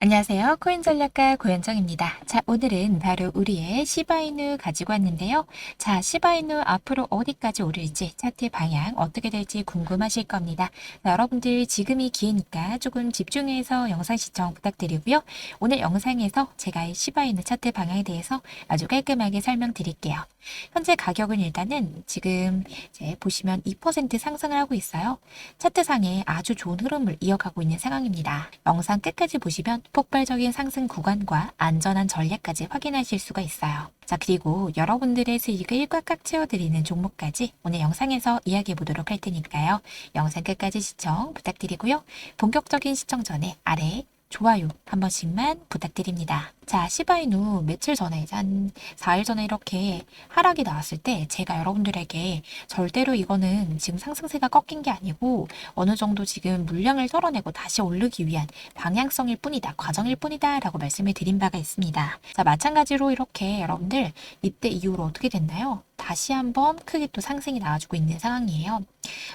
안녕하세요. 코인 전략가 고현정입니다. 자, 오늘은 바로 우리의 시바이누 가지고 왔는데요. 자, 시바이누 앞으로 어디까지 오를지 차트 방향 어떻게 될지 궁금하실 겁니다. 자, 여러분들 지금이 기회니까 조금 집중해서 영상 시청 부탁드리고요. 오늘 영상에서 제가 이 시바이누 차트 방향에 대해서 아주 깔끔하게 설명드릴게요. 현재 가격은 일단은 지금 보시면 2% 상승을 하고 있어요. 차트상에 아주 좋은 흐름을 이어가고 있는 상황입니다. 영상 끝까지 보시면 폭발적인 상승 구간과 안전한 전략까지 확인하실 수가 있어요. 자, 그리고 여러분들의 수익을 꽉꽉 채워드리는 종목까지 오늘 영상에서 이야기해 보도록 할 테니까요. 영상 끝까지 시청 부탁드리고요. 본격적인 시청 전에 아래 좋아요 한 번씩만 부탁드립니다. 자, 시바이누 며칠 전에, 이제 한 4일 전에 이렇게 하락이 나왔을 때 제가 여러분들에게 절대로 이거는 지금 상승세가 꺾인 게 아니고 어느 정도 지금 물량을 털어내고 다시 오르기 위한 방향성일 뿐이다, 과정일 뿐이다 라고 말씀을 드린 바가 있습니다. 자, 마찬가지로 이렇게 여러분들 이때 이후로 어떻게 됐나요? 다시 한번 크게 또 상승이 나와주고 있는 상황이에요.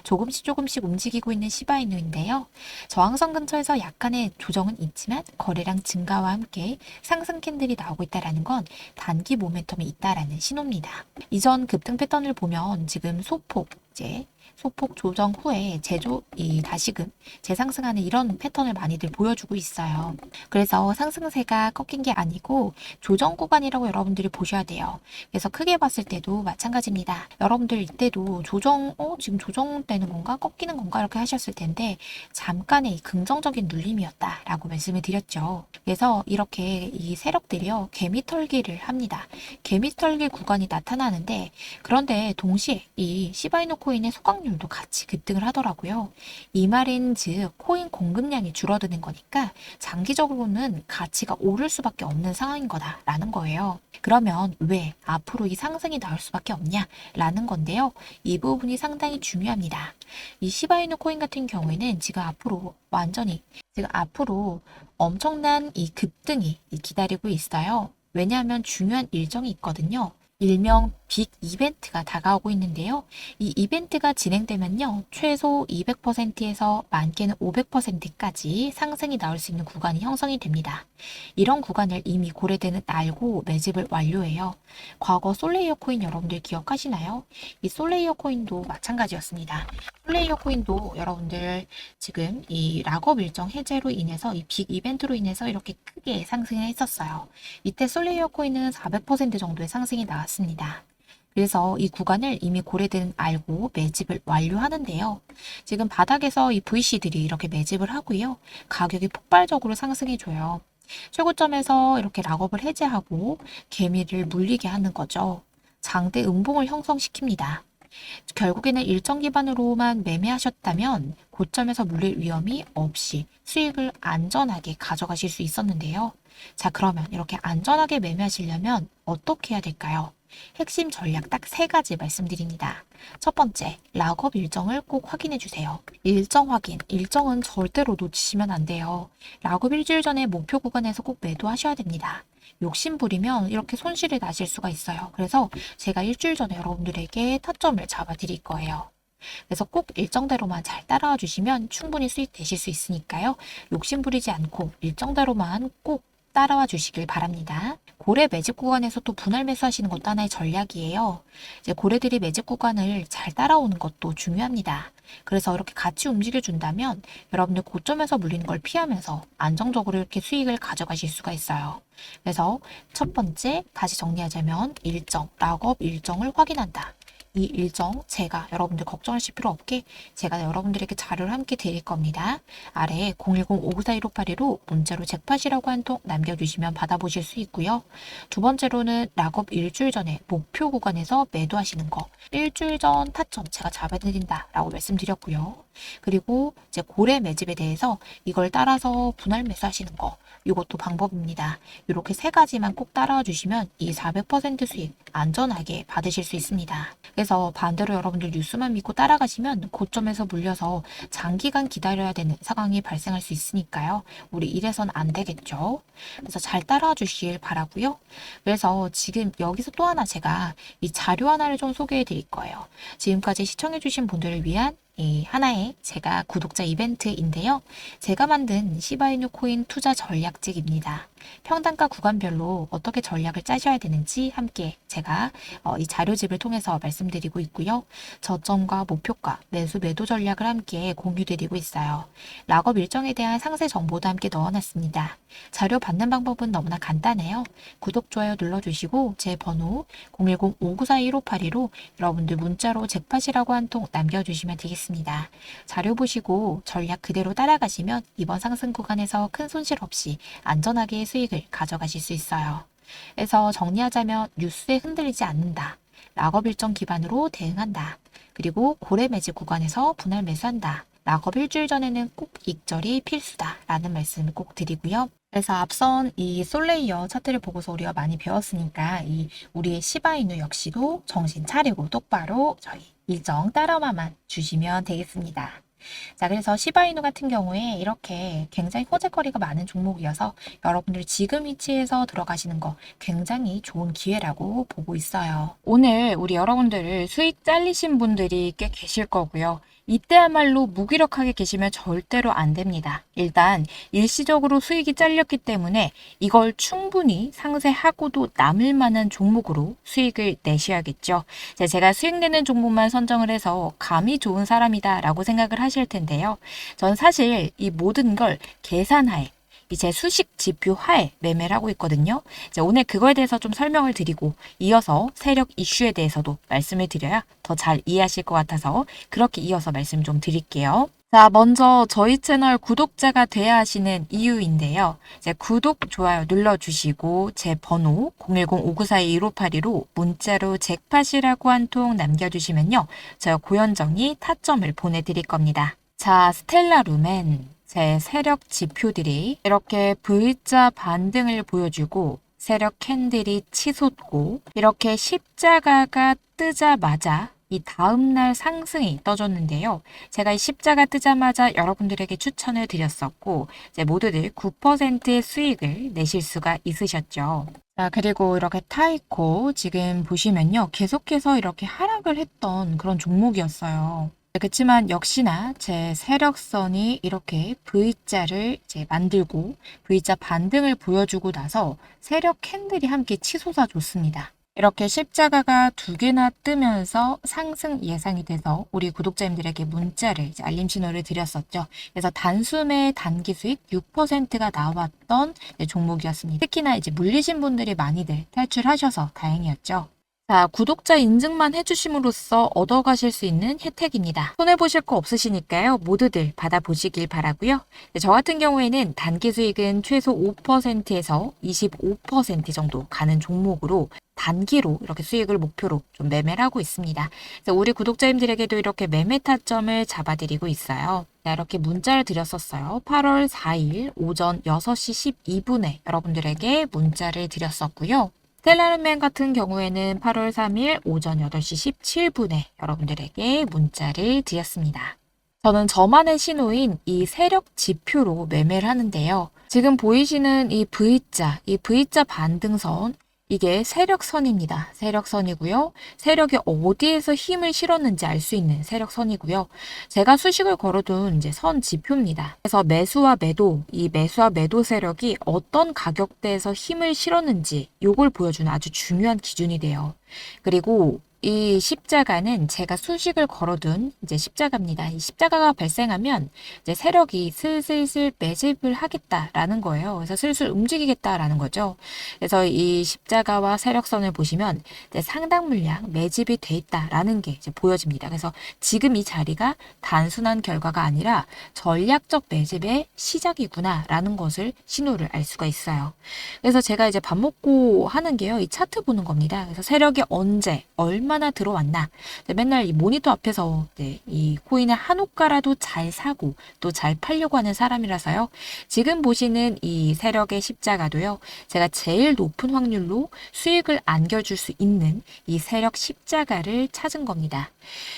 조금씩 조금씩 움직이고 있는 시바이누인데요. 저항선 근처에서 약간의 조정은 있지만 거래량 증가와 함께 상승 캔들이 나오고 있다라는 건 단기 모멘텀이 있다라는 신호입니다. 이전 급등 패턴을 보면 지금 소폭 이제 소폭 조정 후에 제조 이 다시금 재상승하는 이런 패턴을 많이들 보여주고 있어요. 그래서 상승세가 꺾인 게 아니고 조정 구간이라고 여러분들이 보셔야 돼요. 그래서 크게 봤을 때도 마찬가지입니다. 여러분들 이때도 조정 어 지금 조정되는 건가 꺾이는 건가 이렇게 하셨을 텐데 잠깐의 긍정적인 눌림이었다라고 말씀을 드렸죠. 그래서 이렇게 이 세력들이요 개미털기를 합니다. 개미털기 구간이 나타나는데 그런데 동시에 이 시바이노 코인의 소각 률도 같이 급등을 하더라고요. 이 말인 즉 코인 공급량이 줄어드는 거니까 장기적으로는 가치가 오를 수밖에 없는 상황인 거다라는 거예요. 그러면 왜 앞으로 이 상승이 나올 수밖에 없냐라는 건데요. 이 부분이 상당히 중요합니다. 이 시바이누 코인 같은 경우에는 지금 앞으로 완전히 지금 앞으로 엄청난 이 급등이 기다리고 있어요. 왜냐하면 중요한 일정이 있거든요. 일명 빅 이벤트가 다가오고 있는데요. 이 이벤트가 진행되면요. 최소 200%에서 많게는 500%까지 상승이 나올 수 있는 구간이 형성이 됩니다. 이런 구간을 이미 고래대는 알고 매집을 완료해요. 과거 솔레이어 코인 여러분들 기억하시나요? 이 솔레이어 코인도 마찬가지였습니다. 솔레이어 코인도 여러분들 지금 이 락업 일정 해제로 인해서 이 빅 이벤트로 인해서 이렇게 크게 상승을 했었어요. 이때 솔레이어 코인은 400% 정도의 상승이 나왔습니다. 그래서 이 구간을 이미 고래들은 알고 매집을 완료하는데요. 지금 바닥에서 이 VC들이 이렇게 매집을 하고요. 가격이 폭발적으로 상승해줘요. 최고점에서 이렇게 락업을 해제하고 개미를 물리게 하는 거죠. 장대 음봉을 형성시킵니다. 결국에는 일정 기반으로만 매매하셨다면 고점에서 물릴 위험이 없이 수익을 안전하게 가져가실 수 있었는데요. 자, 그러면 이렇게 안전하게 매매하시려면 어떻게 해야 될까요? 핵심 전략 딱 세 가지 말씀드립니다. 첫 번째, 락업 일정을 꼭 확인해 주세요. 일정 확인, 일정은 절대로 놓치시면 안 돼요. 락업 일주일 전에 목표 구간에서 꼭 매도하셔야 됩니다. 욕심 부리면 이렇게 손실이 나실 수가 있어요. 그래서 제가 일주일 전에 여러분들에게 타점을 잡아 드릴 거예요. 그래서 꼭 일정대로만 잘 따라와 주시면 충분히 수익 되실 수 있으니까요. 욕심 부리지 않고 일정대로만 꼭 따라와 주시길 바랍니다. 고래 매집 구간에서 또 분할 매수하시는 것도 하나의 전략이에요. 이제 고래들이 매집 구간을 잘 따라오는 것도 중요합니다. 그래서 이렇게 같이 움직여 준다면 여러분들 고점에서 물리는 걸 피하면서 안정적으로 이렇게 수익을 가져가실 수가 있어요. 그래서 첫 번째 다시 정리하자면 일정, 락업 일정을 확인한다. 이 일정 제가 여러분들 걱정하실 필요 없게 제가 여러분들에게 자료를 함께 드릴 겁니다. 아래에 010-5941-5815 문자로 잭팟이라고 한 통 남겨주시면 받아보실 수 있고요. 두 번째로는 락업 일주일 전에 목표 구간에서 매도하시는 거 일주일 전 타점 제가 잡아드린다 라고 말씀드렸고요. 그리고 이제 고래 매집에 대해서 이걸 따라서 분할 매수하시는 거 이것도 방법입니다. 이렇게 세 가지만 꼭 따라와 주시면 이 400% 수익 안전하게 받으실 수 있습니다. 그래서 반대로 여러분들 뉴스만 믿고 따라가시면 고점에서 물려서 장기간 기다려야 되는 상황이 발생할 수 있으니까요. 우리 이래선 안 되겠죠. 그래서 잘 따라와 주시길 바라고요. 그래서 지금 여기서 또 하나 제가 이 자료 하나를 좀 소개해 드릴 거예요. 지금까지 시청해 주신 분들을 위한 이 하나의 제가 구독자 이벤트인데요. 제가 만든 시바이누 코인 투자 전략집입니다. 평단가 구간별로 어떻게 전략을 짜셔야 되는지 함께 제가 어, 이 자료집을 통해서 말씀드리고 있고요. 저점과 목표가, 매수 매도 전략을 함께 공유드리고 있어요. 락업 일정에 대한 상세 정보도 함께 넣어놨습니다. 자료 받는 방법은 너무나 간단해요. 구독, 좋아요 눌러주시고 제 번호 010-5942-1582로 여러분들 문자로 잭팟이라고 한 통 남겨주시면 되겠습니다. 자료 보시고 전략 그대로 따라가시면 이번 상승 구간에서 큰 손실 없이 안전하게 수익을 가져가실 수 있어요. 그래서 정리하자면 뉴스에 흔들리지 않는다. 락업 일정 기반으로 대응한다. 그리고 고래 매집 구간에서 분할 매수한다. 락업 일주일 전에는 꼭 익절이 필수다. 라는 말씀을 꼭 드리고요. 그래서 앞선 이 솔레이어 차트를 보고서 우리가 많이 배웠으니까 이 우리의 시바이누 역시도 정신 차리고 똑바로 저희 일정 따라만 주시면 되겠습니다. 자, 그래서 시바이누 같은 경우에 이렇게 굉장히 호재거리가 많은 종목이어서 여러분들 지금 위치에서 들어가시는 거 굉장히 좋은 기회라고 보고 있어요. 오늘 우리 여러분들을 수익 잘리신 분들이 꽤 계실 거고요. 이때야말로 무기력하게 계시면 절대로 안 됩니다. 일단 일시적으로 수익이 잘렸기 때문에 이걸 충분히 상세하고도 남을 만한 종목으로 수익을 내셔야겠죠. 제가 수익 내는 종목만 선정을 해서 감이 좋은 사람이다 라고 생각을 하실 텐데요. 전 사실 이 모든 걸 계산하에 이제 수식 지표 하에 매매를 하고 있거든요. 이제 오늘 그거에 대해서 좀 설명을 드리고 이어서 세력 이슈에 대해서도 말씀을 드려야 더 잘 이해하실 것 같아서 그렇게 이어서 말씀 좀 드릴게요. 자, 먼저 저희 채널 구독자가 돼야 하시는 이유인데요. 이제 구독, 좋아요 눌러주시고 제 번호 010-5942-1582로 문자로 잭팟이라고 한 통 남겨주시면요. 제가 고현정이 타점을 보내드릴 겁니다. 자, 스텔라룸엔 제 세력 지표들이 이렇게 V자 반등을 보여주고 세력 캔들이 치솟고 이렇게 십자가가 뜨자마자 이 다음날 상승이 떠줬는데요. 제가 이 십자가 뜨자마자 여러분들에게 추천을 드렸었고 이제 모두들 9%의 수익을 내실 수가 있으셨죠. 자, 그리고 이렇게 타이코 지금 보시면요. 계속해서 이렇게 하락을 했던 그런 종목이었어요. 그렇지만 역시나 제 세력선이 이렇게 V자를 이제 만들고 V자 반등을 보여주고 나서 세력 캔들이 함께 치솟아 줬습니다. 이렇게 십자가가 두 개나 뜨면서 상승 예상이 돼서 우리 구독자님들에게 문자를 알림 신호를 드렸었죠. 그래서 단숨에 단기 수익 6%가 나왔던 종목이었습니다. 특히나 이제 물리신 분들이 많이들 탈출하셔서 다행이었죠. 자, 구독자 인증만 해주심으로써 얻어가실 수 있는 혜택입니다. 손해보실 거 없으시니까요. 모두들 받아보시길 바라고요. 네, 저 같은 경우에는 단기 수익은 최소 5%에서 25% 정도 가는 종목으로 단기로 이렇게 수익을 목표로 좀 매매를 하고 있습니다. 우리 구독자님들에게도 이렇게 매매 타점을 잡아드리고 있어요. 네, 이렇게 문자를 드렸었어요. 8월 4일 오전 6시 12분에 여러분들에게 문자를 드렸었고요. 스텔라름맨 같은 경우에는 8월 3일 오전 8시 17분에 여러분들에게 문자를 드렸습니다. 저는 저만의 신호인 이 세력 지표로 매매를 하는데요. 지금 보이시는 이 V자, 이 V자 반등선, 이게 세력선입니다. 세력선이고요. 세력이 어디에서 힘을 실었는지 알 수 있는 세력선이고요. 제가 수식을 걸어둔 이제 선 지표입니다. 그래서 매수와 매도, 이 매수와 매도 세력이 어떤 가격대에서 힘을 실었는지 요걸 보여주는 아주 중요한 기준이 돼요. 그리고 이 십자가는 제가 수식을 걸어둔 이제 십자가입니다. 이 십자가가 발생하면 이제 세력이 슬슬슬 매집을 하겠다라는 거예요. 그래서 슬슬 움직이겠다라는 거죠. 그래서 이 십자가와 세력선을 보시면 상당 물량 매집이 돼 있다라는 게 이제 보여집니다. 그래서 지금 이 자리가 단순한 결과가 아니라 전략적 매집의 시작이구나라는 것을 신호를 알 수가 있어요. 그래서 제가 이제 밥 먹고 하는 게요. 이 차트 보는 겁니다. 그래서 세력이 언제 얼마 얼마나 들어왔나. 맨날 이 모니터 앞에서 이 코인을 한 호가라도 잘 사고 또 잘 팔려고 하는 사람이라서요. 지금 보시는 이 세력의 십자가도요. 제가 제일 높은 확률로 수익을 안겨줄 수 있는 이 세력 십자가를 찾은 겁니다.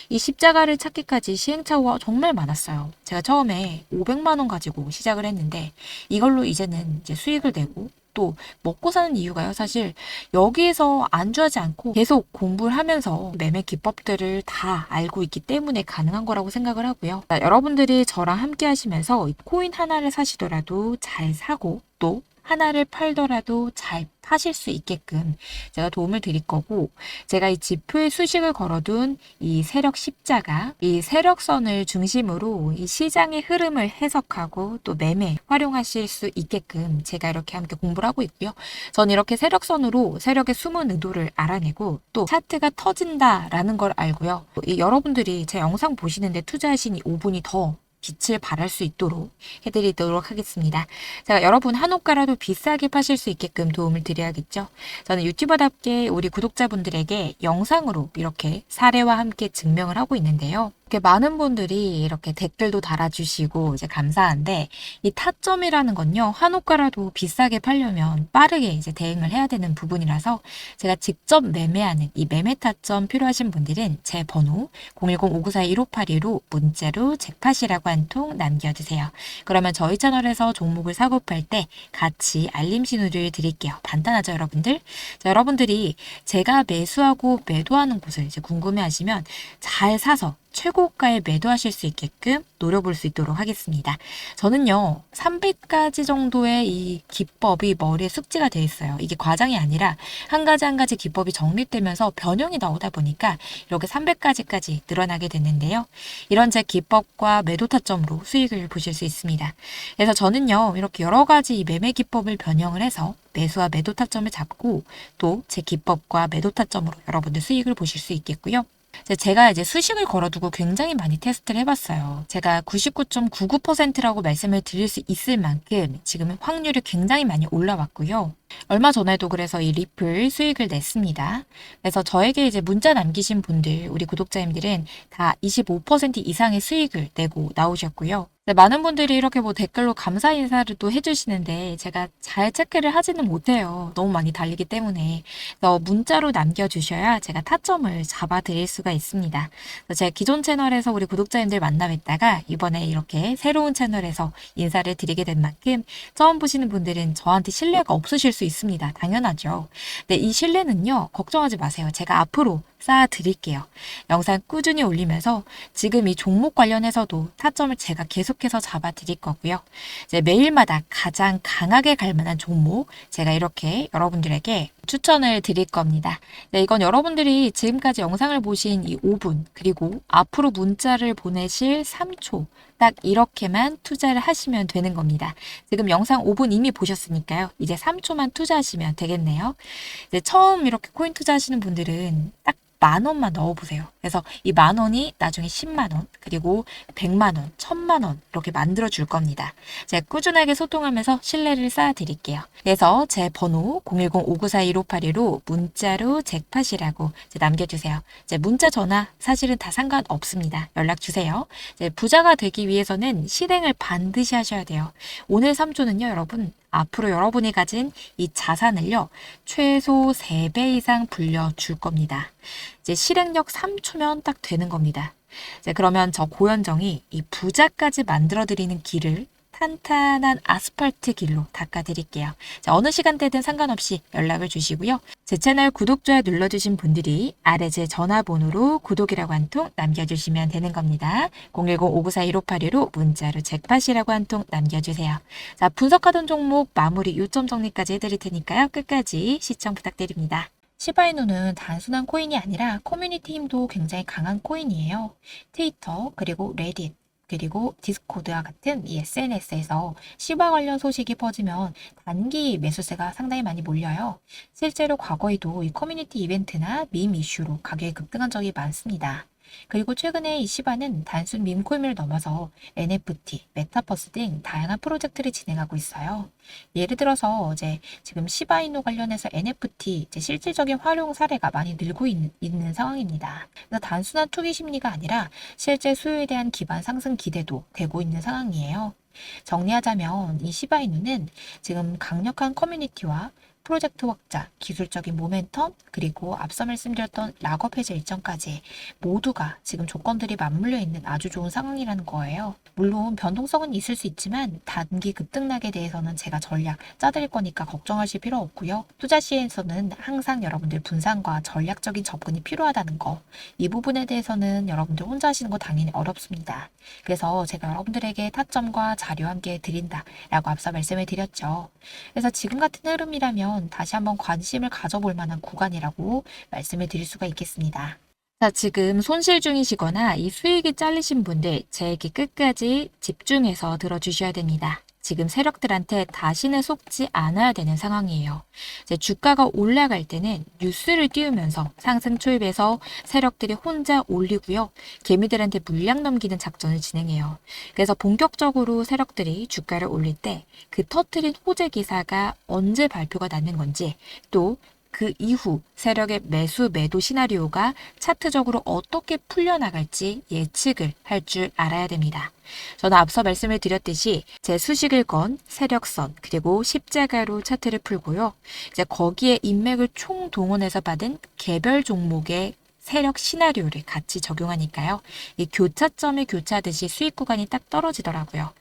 이 십자가를 찾기까지 시행착오가 정말 많았어요. 제가 처음에 500만 원 가지고 시작을 했는데 이걸로 이제는 이제 수익을 내고 또 먹고 사는 이유가요. 사실 여기에서 안주하지 않고 계속 공부를 하면서 매매 기법들을 다 알고 있기 때문에 가능한 거라고 생각을 하고요. 자, 여러분들이 저랑 함께 하시면서 이 코인 하나를 사시더라도 잘 사고 또 하나를 팔더라도 잘 파실 수 있게끔 제가 도움을 드릴 거고 제가 이 지표에 수식을 걸어둔 이 세력 십자가 이 세력선을 중심으로 이 시장의 흐름을 해석하고 또 매매 활용하실 수 있게끔 제가 이렇게 함께 공부를 하고 있고요. 전 이렇게 세력선으로 세력의 숨은 의도를 알아내고 또 차트가 터진다라는 걸 알고요. 이 여러분들이 제 영상 보시는데 투자하신 이 5분이 더 빛을 발할 수 있도록 해드리도록 하겠습니다. 제가 여러분 한옥가라도 비싸게 파실 수 있게끔 도움을 드려야겠죠. 저는 유튜버답게 우리 구독자분들에게 영상으로 이렇게 사례와 함께 증명을 하고 있는데요. 이렇게 많은 분들이 이렇게 댓글도 달아주시고 이제 감사한데 이 타점이라는 건요 한옥가라도 비싸게 팔려면 빠르게 이제 대응을 해야 되는 부분이라서 제가 직접 매매하는 이 매매 타점 필요하신 분들은 제 번호 010-5942-1582로 문자로 잭팟이라고 한 통 남겨주세요. 그러면 저희 채널에서 종목을 사고 팔 때 같이 알림 신호를 드릴게요. 간단하죠 여러분들? 자, 여러분들이 제가 매수하고 매도하는 곳을 이제 궁금해하시면 잘 사서 최고가에 매도하실 수 있게끔 노려볼 수 있도록 하겠습니다. 저는요, 300가지 정도의 이 기법이 머리에 숙지가 돼 있어요. 이게 과장이 아니라 한 가지 한 가지 기법이 정립되면서 변형이 나오다 보니까 이렇게 300가지까지 늘어나게 됐는데요. 이런 제 기법과 매도 타점으로 수익을 보실 수 있습니다. 그래서 저는요, 이렇게 여러 가지 이 매매 기법을 변형을 해서 매수와 매도 타점을 잡고 또 제 기법과 매도 타점으로 여러분들 수익을 보실 수 있겠고요. 제가 이제 수식을 걸어두고 굉장히 많이 테스트를 해봤어요. 제가 99.99%라고 말씀을 드릴 수 있을 만큼 지금은 확률이 굉장히 많이 올라왔고요. 얼마 전에도 그래서 이 리플 수익을 냈습니다. 그래서 저에게 이제 문자 남기신 분들, 우리 구독자님들은 다 25% 이상의 수익을 내고 나오셨고요. 네, 많은 분들이 이렇게 뭐 댓글로 감사 인사를 또 해주시는데 제가 잘 체크를 하지는 못해요. 너무 많이 달리기 때문에. 그래서 문자로 남겨주셔야 제가 타점을 잡아드릴 수가 있습니다. 제가 기존 채널에서 우리 구독자님들 만나 뵀다가 이번에 이렇게 새로운 채널에서 인사를 드리게 된 만큼 처음 보시는 분들은 저한테 신뢰가 없으실 수 있습니다. 당연하죠. 네, 이 신뢰는요, 걱정하지 마세요. 제가 앞으로 쌓아드릴게요. 영상 꾸준히 올리면서 지금 이 종목 관련해서도 타점을 제가 계속해서 잡아드릴 거고요. 이제 매일마다 가장 강하게 갈 만한 종목 제가 이렇게 여러분들에게 추천을 드릴 겁니다. 네, 이건 여러분들이 지금까지 영상을 보신 이 5분 그리고 앞으로 문자를 보내실 3초 딱 이렇게만 투자를 하시면 되는 겁니다. 지금 영상 5분 이미 보셨으니까요. 이제 3초만 투자하시면 되겠네요. 이제 처음 이렇게 코인 투자하시는 분들은 딱만 원만 넣어보세요. 그래서 이 만 원이 나중에 10만 원, 그리고 100만 원, 1000만 원 이렇게 만들어 줄 겁니다. 제가 꾸준하게 소통하면서 신뢰를 쌓아 드릴게요. 그래서 제 번호 010-5942-1582로 문자로 잭팟이라고 남겨주세요. 이제 문자 전화 사실은 다 상관없습니다. 연락 주세요. 부자가 되기 위해서는 실행을 반드시 하셔야 돼요. 오늘 3초는요, 여러분 앞으로 여러분이 가진 이 자산을요, 최소 3배 이상 불려줄 겁니다. 이제 실행력 3초면 딱 되는 겁니다. 그러면 저 고현정이 이 부자까지 만들어드리는 길을 탄탄한 아스팔트 길로 닦아드릴게요. 자, 어느 시간대든 상관없이 연락을 주시고요. 제 채널 구독, 좋아요 눌러주신 분들이 아래 제 전화번호로 구독이라고 한 통 남겨주시면 되는 겁니다. 010-5942-1582로 문자로 잭팟이라고 한 통 남겨주세요. 자, 분석하던 종목 마무리 요점 정리까지 해드릴 테니까요. 끝까지 시청 부탁드립니다. 시바이누는 단순한 코인이 아니라 커뮤니티 힘도 굉장히 강한 코인이에요. 트위터, 그리고 레딧, 그리고 디스코드와 같은 이 SNS에서 시바 관련 소식이 퍼지면 단기 매수세가 상당히 많이 몰려요. 실제로 과거에도 이 커뮤니티 이벤트나 밈 이슈로 가격이 급등한 적이 많습니다. 그리고 최근에 이 시바는 단순 밈코인을 넘어서 NFT, 메타버스 등 다양한 프로젝트를 진행하고 있어요. 예를 들어서 이제 지금 시바이누 관련해서 NFT 이제 실질적인 활용 사례가 많이 늘고 있는, 있는 상황입니다. 그래서 단순한 투기 심리가 아니라 실제 수요에 대한 기반 상승 기대도 되고 있는 상황이에요. 정리하자면 이 시바이누는 지금 강력한 커뮤니티와 프로젝트 확장, 기술적인 모멘텀, 그리고 앞서 말씀드렸던 락업 해제 일정까지 모두가 지금 조건들이 맞물려 있는 아주 좋은 상황이라는 거예요. 물론 변동성은 있을 수 있지만 단기 급등락에 대해서는 제가 전략 짜드릴 거니까 걱정하실 필요 없고요. 투자 시에서는 항상 여러분들 분산과 전략적인 접근이 필요하다는 거. 이 부분에 대해서는 여러분들 혼자 하시는 거 당연히 어렵습니다. 그래서 제가 여러분들에게 타점과 자료 함께 드린다라고 앞서 말씀을 드렸죠. 그래서 지금 같은 흐름이라면 다시 한번 관심을 가져볼 만한 구간이라고 말씀을 드릴 수가 있겠습니다. 자, 지금 손실 중이시거나 이 수익이 잘리신 분들 제 얘기 끝까지 집중해서 들어주셔야 됩니다. 지금 세력들한테 다시는 속지 않아야 되는 상황이에요. 이제 주가가 올라갈 때는 뉴스를 띄우면서 상승 초입에서 세력들이 혼자 올리고요. 개미들한테 물량 넘기는 작전을 진행해요. 그래서 본격적으로 세력들이 주가를 올릴 때 그 터트린 호재 기사가 언제 발표가 나는 건지 또 그 이후 세력의 매수 매도 시나리오가 차트적으로 어떻게 풀려나갈지 예측을 할 줄 알아야 됩니다. 저는 앞서 말씀을 드렸듯이 제 수식을 건 세력선 그리고 십자가로 차트를 풀고요. 이제 거기에 인맥을 총동원해서 받은 개별 종목의 세력 시나리오를 같이 적용하니까요. 이 교차점이 교차하듯이 수익 구간이 딱 떨어지더라고요.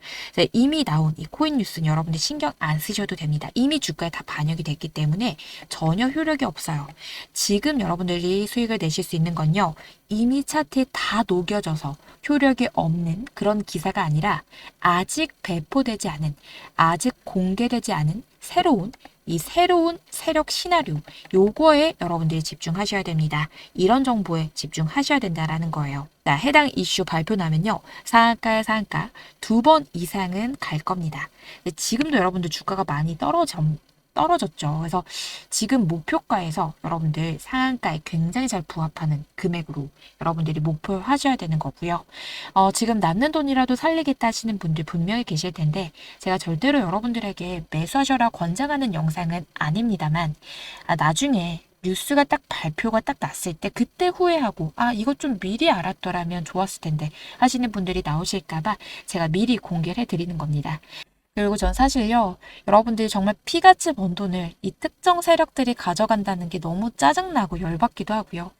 이미 나온 이 코인 뉴스는 여러분들 신경 안 쓰셔도 됩니다. 이미 주가에 다 반영이 됐기 때문에 전혀 효력이 없어요. 지금 여러분들이 수익을 내실 수 있는 건요. 이미 차트에 다 녹여져서 효력이 없는 그런 기사가 아니라 아직 배포되지 않은, 아직 공개되지 않은 새로운 이 새로운 세력 시나리오 요거에 여러분들이 집중하셔야 됩니다. 이런 정보에 집중하셔야 된다라는 거예요. 자, 해당 이슈 발표 나면요. 상한가에 상한가 두 번 이상은 갈 겁니다. 지금도 여러분들 주가가 많이 떨어져 떨어졌죠. 그래서 지금 목표가에서 여러분들 상한가에 굉장히 잘 부합하는 금액으로 여러분들이 목표를 하셔야 되는 거고요. 어, 지금 남는 돈이라도 살리겠다 하시는 분들 분명히 계실 텐데 제가 절대로 여러분들에게 매수하셔라 권장하는 영상은 아닙니다만 아, 나중에 뉴스가 딱 발표가 딱 났을 때 그때 후회하고 아 이것 좀 미리 알았더라면 좋았을 텐데 하시는 분들이 나오실까봐 제가 미리 공개를 해드리는 겁니다. 그리고 전 사실요, 여러분들이 정말 피같이 번 돈을 이 특정 세력들이 가져간다는 게 너무 짜증나고 열받기도 하고요.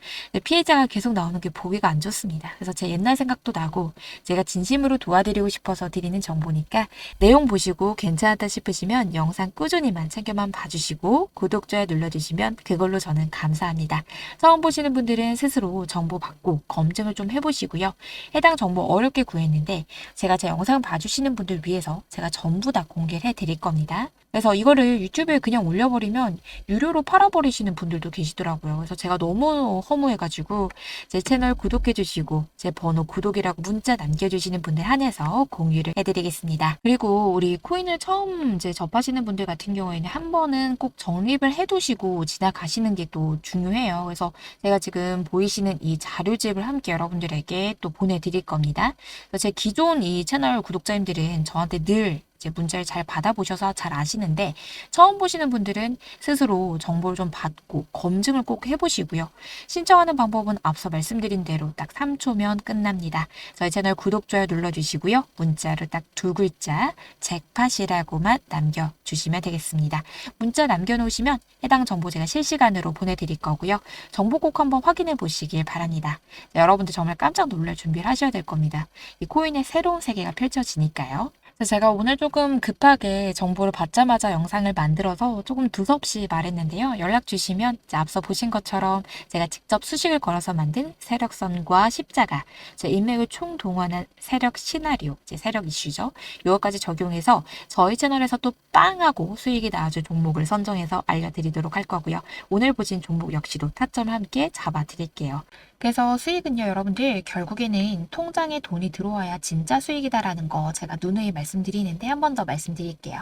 피해자가 계속 나오는 게 보기가 안 좋습니다. 그래서 제 옛날 생각도 나고, 제가 진심으로 도와드리고 싶어서 드리는 정보니까, 내용 보시고 괜찮았다 싶으시면 영상 꾸준히만 챙겨만 봐주시고, 구독, 좋아요 눌러주시면 그걸로 저는 감사합니다. 처음 보시는 분들은 스스로 정보 받고 검증을 좀 해보시고요. 해당 정보 어렵게 구했는데, 제가 제 영상 봐주시는 분들 위해서 제가 전부 전부 다 공개를 해드릴 겁니다. 그래서 이거를 유튜브에 그냥 올려버리면 유료로 팔아버리시는 분들도 계시더라고요. 그래서 제가 너무 허무해가지고 제 채널 구독해주시고 제 번호 구독이라고 문자 남겨주시는 분들 한해서 공유를 해드리겠습니다. 그리고 우리 코인을 처음 이제 접하시는 분들 같은 경우에는 한 번은 꼭 정립을 해두시고 지나가시는 게 또 중요해요. 그래서 제가 지금 보이시는 이 자료집을 함께 여러분들에게 또 보내드릴 겁니다. 그래서 제 기존 이 채널 구독자님들은 저한테 늘 이제 문자를 잘 받아보셔서 잘 아시는데 처음 보시는 분들은 스스로 정보를 좀 받고 검증을 꼭 해보시고요. 신청하는 방법은 앞서 말씀드린 대로 딱 3초면 끝납니다. 저희 채널 구독, 좋아요 눌러주시고요. 문자로 딱 두 글자 잭팟이라고만 남겨주시면 되겠습니다. 문자 남겨놓으시면 해당 정보 제가 실시간으로 보내드릴 거고요. 정보 꼭 한번 확인해 보시길 바랍니다. 여러분들 정말 깜짝 놀랄 준비를 하셔야 될 겁니다. 이 코인의 새로운 세계가 펼쳐지니까요. 제가 오늘 조금 급하게 정보를 받자마자 영상을 만들어서 조금 두섭이 말했는데요. 연락 주시면 앞서 보신 것처럼 제가 직접 수식을 걸어서 만든 세력선과 십자가, 제 인맥을 총동원한 세력 시나리오, 제 세력 이슈죠. 이것까지 적용해서 저희 채널에서 또 빵하고 수익이 나와줄 종목을 선정해서 알려드리도록 할 거고요. 오늘 보신 종목 역시도 타점 함께 잡아드릴게요. 그래서 수익은요, 여러분들 결국에는 통장에 돈이 들어와야 진짜 수익이다라는 거 제가 누누이 말씀드리는데 한 번 더 말씀드릴게요.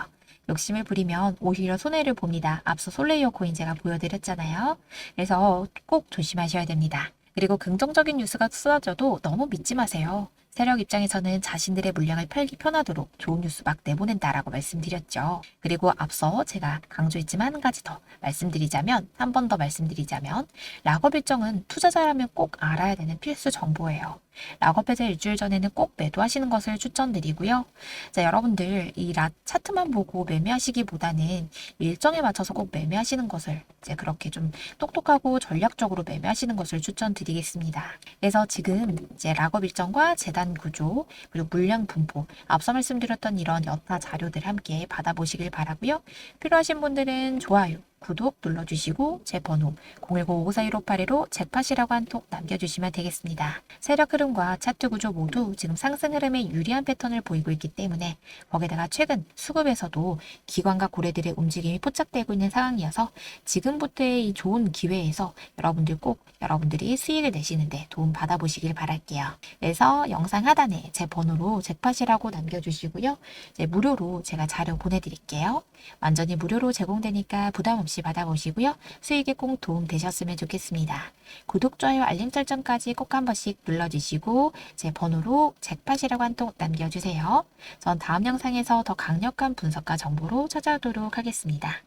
욕심을 부리면 오히려 손해를 봅니다. 앞서 솔레이어 코인 제가 보여드렸잖아요. 그래서 꼭 조심하셔야 됩니다. 그리고 긍정적인 뉴스가 쏟아져도 너무 믿지 마세요. 세력 입장에서는 자신들의 물량을 팔기 편하도록 좋은 뉴스 막 내보낸다라고 말씀드렸죠. 그리고 앞서 제가 강조했지만 한 가지 더 말씀드리자면, 한 번 더 말씀드리자면, 락업 일정은 투자자라면 꼭 알아야 되는 필수 정보예요. 락업 해제 일주일 전에는 꼭 매도하시는 것을 추천드리고요. 자, 여러분들 이 라, 차트만 보고 매매하시기보다는 일정에 맞춰서 꼭 매매하시는 것을 이제 그렇게 좀 똑똑하고 전략적으로 매매하시는 것을 추천드리겠습니다. 그래서 지금 이제 락업 일정과 재단 구조 그리고 물량 분포 앞서 말씀드렸던 이런 여타 자료들 함께 받아보시길 바라고요. 필요하신 분들은 좋아요. 구독 눌러주시고 제 번호 010-541581로 잭팟이라고 한 톡 남겨주시면 되겠습니다. 세력 흐름과 차트 구조 모두 지금 상승 흐름에 유리한 패턴을 보이고 있기 때문에 거기다가 최근 수급에서도 기관과 고래들의 움직임이 포착되고 있는 상황이어서 지금부터의 이 좋은 기회에서 여러분들 꼭 여러분들이 수익을 내시는데 도움 받아보시길 바랄게요. 그래서 영상 하단에 제 번호로 잭팟이라고 남겨주시고요. 무료로 제가 자료 보내드릴게요. 완전히 무료로 제공되니까 부담 없이 받아보시고요. 수익에 꼭 도움 되셨으면 좋겠습니다. 구독, 좋아요, 알림 설정까지 꼭 한 번씩 눌러주시고 제 번호로 잭팟이라고 한 통 남겨주세요. 전 다음 영상에서 더 강력한 분석과 정보로 찾아오도록 하겠습니다.